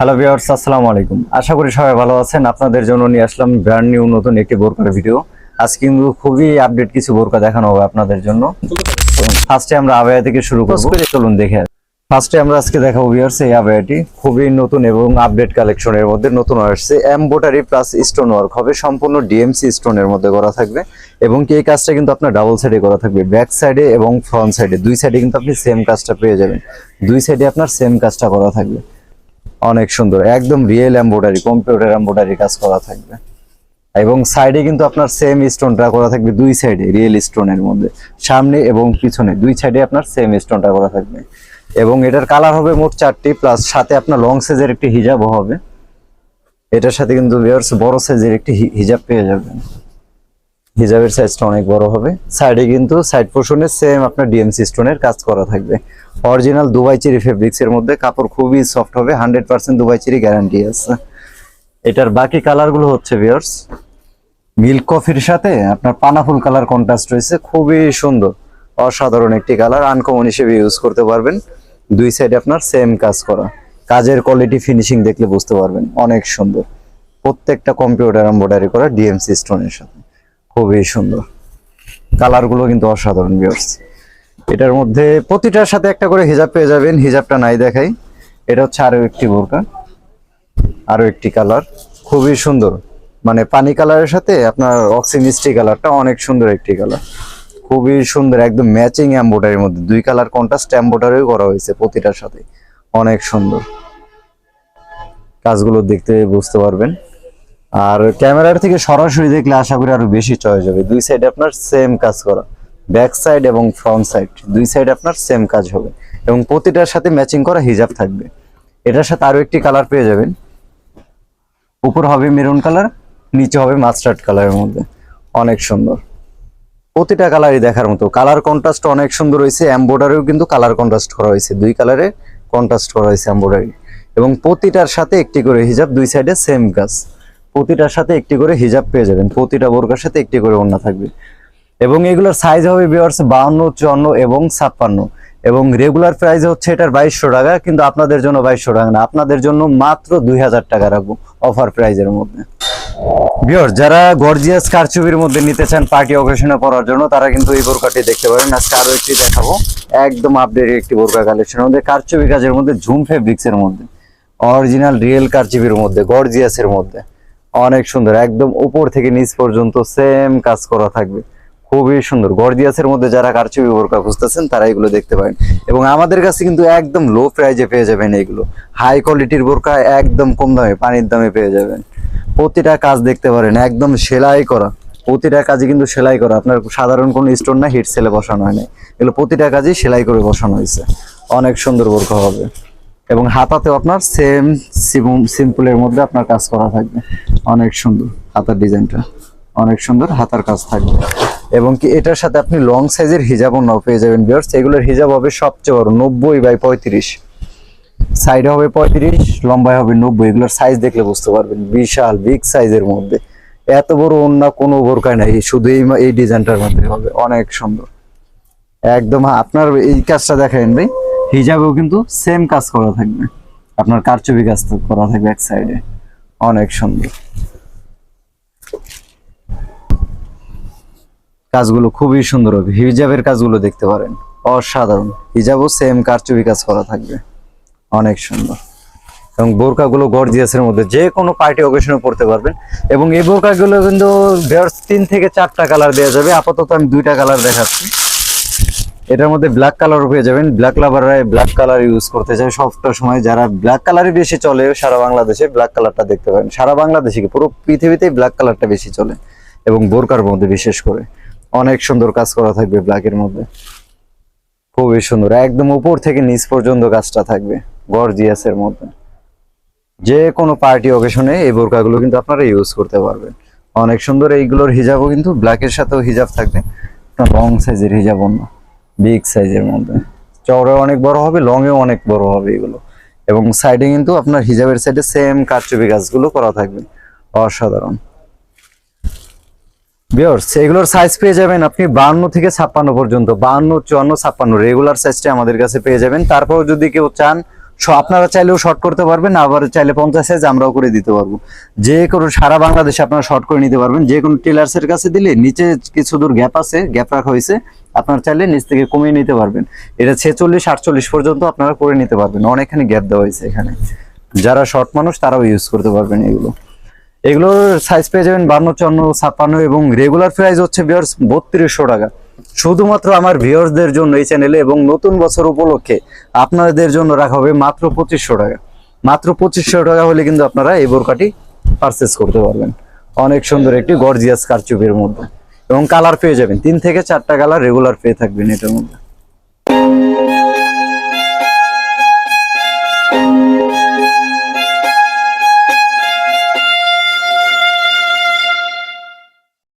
Hello viewers আসসালামু আলাইকুম। আশা করি সবাই ভালো আছেন। আপনাদের জন্য নিয়ে আসলাম ব্র্যান্ড নিউ নতুন একটি বোরকার ভিডিও আজকে কিন্তু খুবই আপডেট কিছু বোরকা দেখানো হবে আপনাদের জন্য। ফার্স্টে আমরা আবায়া থেকে শুরু করব। চলুন দেখে ফার্স্টে আমরা আজকে দেখাবো ভিউয়ার্স এই আবায়াটি খুবই নতুন এবং আপডেট কালেকশনের মধ্যে নতুন আসছে। এমবোটারি প্লাস স্টোন ওয়ার্ক হবে। সম্পূর্ণ ডিএমসি স্টোনের মধ্যে করা থাকবে। এবং কি এই কাজটা কিন্তু আপনার ডাবল সাইডে করা থাকবে। ব্যাক সাইডে এবং ফ্রন্ট সাইডে দুই সাইডে কিন্তু আপনি সেম কাজটা পেয়ে যাবেন। দুই সাইডে আপনার সেম কাজটা করা থাকবে। অনেক সুন্দর, একদম রিয়েল এম্বোডারি কম্পিউটার এম্বোডারি কাজ করা থাকবে। এবং সাইডে কিন্তু আপনার সেম স্টোনটা করা থাকবে, দুই সাইডে রিয়েল স্টোনের মধ্যে। সামনে এবং পিছনে, দুই সাইডে আপনার সেম স্টোনটা করা থাকবে। এবং এটার কালার হবে মোট চারটি প্লাস সাথে আপনার লং সাইজের একটি হিজাবও হবে। এটার সাথে কিন্তু বড় সাইজের একটি হিজাব পেয়ে যাবেন। হিজাবের সাইজটা অনেক বড় হবে। সাইডে কিন্তু সাইড পোর্শনে সেম আপনার ডিএমসি স্টোনের কাজ করা থাকবে। অরিজিনাল দুবাই চেরি ফেব্রিক্স এর মধ্যে কাপড় খুবই সফট হবে hundred percent Dubai cherry guarantee আছে। এটার বাকি কালারগুলো হচ্ছে ভিউয়ার্স মিল্ক কফির সাথে আপনার পানাফুল কালার কন্ট্রাস্ট রয়েছে, খুবই সুন্দর। অসাধারণ একটি কালার আনকমন হিসেবে ইউজ করতে পারবেন। দুই সাইডে আপনার সেম কাজ করা। কাজের কোয়ালিটি ফিনিশিং দেখলে বুঝতে পারবেন, অনেক সুন্দর। প্রত্যেকটা কম্পিউটার এমব্রয়ডারি করা ডিএমসি স্টোনের সাথে। খুবই সুন্দর। কালারগুলো কিন্তু অসাধারণ ভিউয়ার্স এটার মধ্যে প্রতিটার সাথে একটা করে হিজাব পেয়ে যাবেন। হিজাবটা নাই দেখাই। এটা হচ্ছে আরও একটি বোরকা। আরও একটি কালার খুবই সুন্দর। মানে পানি কালারের সাথে আপনার অক্সি মিষ্টি কালারটা অনেক সুন্দর একটি কালার খুবই সুন্দর, একদম ম্যাচিং এম্বোটারির মধ্যে। দুই কালার কন্ট্রাস্ট এম্বোটারিও করা হয়েছে প্রতিটার সাথে। অনেক সুন্দর। কাজগুলো দেখতে বুঝতে পারবেন। আর ক্যামেরার থেকে সরাসরি দেখলে আশা করি আরও বেশি চয়েস হবে দুই সাইডে আপনার সেম কাজ করা। ব্যাক সাইড এবং ফ্রন্ট সাইড দুই সাইড আপনার সেম কাজ হবে। এবং প্রতিটার সাথে ম্যাচিং করা হিজাব থাকবে। এটার সাথে আরও একটি কালার পেয়ে যাবেন। উপর হবে মেরুন কালার নিচে হবে মাস্টার্ড কালারের মধ্যে। অনেক সুন্দর। প্রতিটা কালারই দেখার মতো। কালার কন্ট্রাস্ট অনেক সুন্দর হয়েছে। এম্বোডারিও কিন্তু কালার কন্ট্রাস্ট করা হয়েছে। দুই কালারে কন্ট্রাস্ট করা হয়েছে এম্বোডারি এবং প্রতিটার সাথে একটি করে হিজাব দুই সাইডে সেম কাজ। প্রতিটার সাথে একটি করে হিজাব পেয়ে যাবেন, প্রতিটা বোরকার সাথে একটি করে ওড়না থাকবে। এবং এগুলোর সাইজ হবে বিয়ার্স বাউন্ন চুয়ান্ন এবং ছাপ্পান্ন। এবং রেগুলার প্রাইস হচ্ছে এটার বাইশশো টাকা, কিন্তু আপনাদের জন্য বাইশশো টাকা না, আপনাদের জন্য মাত্র দুই হাজার টাকা রাখব অফার প্রাইজের মধ্যে। বিয়ার যারা গর্জিয়াস কারচুপির মধ্যে নিতে চান পার্টি অকেশনে পরার জন্য, তারা কিন্তু এই বোরকাটি দেখতে পারেন। আজকে আরও একটি দেখাবো। একদম আপডেট একটি বোরকা কালেকশনের মধ্যে, কারচুপি কাজের মধ্যে, ঝুম ফেব্রিক্সের মধ্যে। অরিজিনাল রিয়েল কারচুপির মধ্যে গর্জিয়াসের মধ্যে। অনেক সুন্দর, একদম উপর থেকে নিচ পর্যন্ত সেম কাজ করা থাকবে। খুবই সুন্দর। গর্জিয়াসের মধ্যে যারা কারচুপি বোরকা খুঁজতেছেন, তারা এগুলো দেখতে পারেন। এবং আমাদের কাছে কিন্তু একদম লো প্রাইজে পেয়ে যাবেন এগুলো। হাই কোয়ালিটির বোরকা একদম কম দামে, পানির দামে পেয়ে যাবেন। প্রতিটা কাজ দেখতে পারেন, একদম সেলাই করা। প্রতিটা কাজে কিন্তু সেলাই করা। আপনার সাধারণ কোনো স্টোন না হিট সেলে বসানো হয় না। এগুলো প্রতিটা কাজেই সেলাই করে বসানো হয়েছে। অনেক সুন্দর বোরকা হবে। এবং হাতাতেও আপনার সেম সিম্পলের মধ্যে আপনার কাজ করা থাকবে। অনেক সুন্দর হাতার ডিজাইনটা। অনেক সুন্দর হাতার কাজ থাকবে। এবং কি এটার সাথে আপনি লং সাইজের হিজাবও নাও পেয়ে যাবেন বিয়ার্স এগুলোর হিজাব হবে সবচেয়ে বড় নব্বই বাই পঁয়ত্রিশ। সাইডে হবে পঁয়ত্রিশ, লম্বায় হবে নব্বই। এগুলোর সাইজ দেখলে বুঝতে পারবেন, বিশাল বিগ সাইজের মধ্যে। এত বড় অন্য কোনো বোরকায় নাই, শুধু এই এই ডিজাইনটার মধ্যে হবে। অনেক সুন্দর। একদম আপনার এই কাজটা দেখেন ভাই, হিজাবেও কিন্তু সেম কাজ করা থাকবে। আপনার কারচুপি কাজ করা থাকবে এক সাইডে অনেক সুন্দর। কাজগুলো খুবই সুন্দর হবে। হিজাবের কাজগুলো দেখতে পারেন। অসাধারণ। হিজাবও সেম কারচুপি কাজ করা থাকবে। অনেক সুন্দর। এবং বোরকাগুলো গর্জিয়াসের মধ্যে যে কোনো পার্টি অকেশনে পড়তে পারবেন। এবং এই বোরকাগুলো কিন্তু তিন থেকে চারটা কালার দেওয়া যাবে। আপাতত আমি দুইটা কালার দেখাচ্ছি। এটার মধ্যে ব্ল্যাক কালার পেয়ে যাবেন। ব্ল্যাক লাভাররা ব্ল্যাক কালার ইউজ করতে চায়। সবটা সময় যারা ব্ল্যাক কালারই বেশি চলে, সারা বাংলাদেশে ব্ল্যাক কালারটা দেখতে পারেন। সারা বাংলাদেশে কি? পুরো পৃথিবীতেই ব্ল্যাক কালারটা বেশি চলে এবং বোরকার মধ্যে বিশেষ করে। অনেক সুন্দর কাজ করা থাকবে ব্ল্যাকের মধ্যে। খুবই সুন্দর। একদম উপর থেকে নিচ পর্যন্ত কাজটা থাকবে গর্জিয়াসের মধ্যে। যে কোনো পার্টি অকেশনে এই বোরকাগুলো কিন্তু আপনারা ইউজ করতে পারবেন। অনেক সুন্দর এইগুলোর হিজাবও কিন্তু ব্ল্যাকের সাথেও হিজাব থাকবে। লং সাইজের হিজাব অন্য। বিগ সাইজের মধ্যে। চওড়াও অনেক বড় হবে লং এও অনেক বড় হবে এগুলো। এবং সাইডে কিন্তু আপনার হিজাবের সাইডে সেম কারচুপি গাছগুলো করা থাকবে। অসাধারণ। বিয়ার্স এগুলোর সাইজ পেয়ে যাবেন আপনি বান্ন থেকে ছাপ্পান্ন পর্যন্ত বান্ন চুয়ান্ন, ছাপ্পান্ন রেগুলার সাইজটা আমাদের কাছে পেয়ে যাবেন। তারপর যদি কেউ চান আপনারা চাইলেও শর্ট করতে পারবেন, আবার চাইলে পঞ্চাশ সাইজ আমরাও করে দিতে পারব। যে কোনো সারা বাংলাদেশে আপনারা শর্ট করে নিতে পারবেন। যে কোনো টেলার্সের কাছে দিলে নিচে কিছু দূর গ্যাপ আছে গ্যাপ রাখা হয়েছে, আপনারা চাইলে নিচ থেকে কমিয়ে নিতে পারবেন। এটা ছেচল্লিশ, আটচল্লিশ পর্যন্ত আপনারা করে নিতে পারবেন। অনেকখানি গ্যাপ দেওয়া হয়েছে এখানে। যারা শর্ট মানুষ, তারাও ইউজ করতে পারবেন এগুলো। এগুলোর সাইজ পেয়ে যাবেন বান্ন, চুয়ান্ন, ছাপ্পান্ন এবং রেগুলার প্রাইস হচ্ছে বিয়ার্স বত্রিশশো টাকা। শুধুমাত্র আমার ভিউয়ার্সদের জন্য এই চ্যানেলে এবং নতুন বছর উপলক্ষে আপনাদের জন্য রাখা হবে মাত্র পঁচিশশো টাকা। মাত্র পঁচিশশো টাকা হলে কিন্তু আপনারা এই বোরকাটি পারচেস করতে পারবেন। অনেক সুন্দর একটি গর্জিয়াস কারচুপের মধ্যে। এবং কালার পেয়ে যাবেন। তিন থেকে চারটা কালার রেগুলার পেয়ে থাকবেন এটার মধ্যে।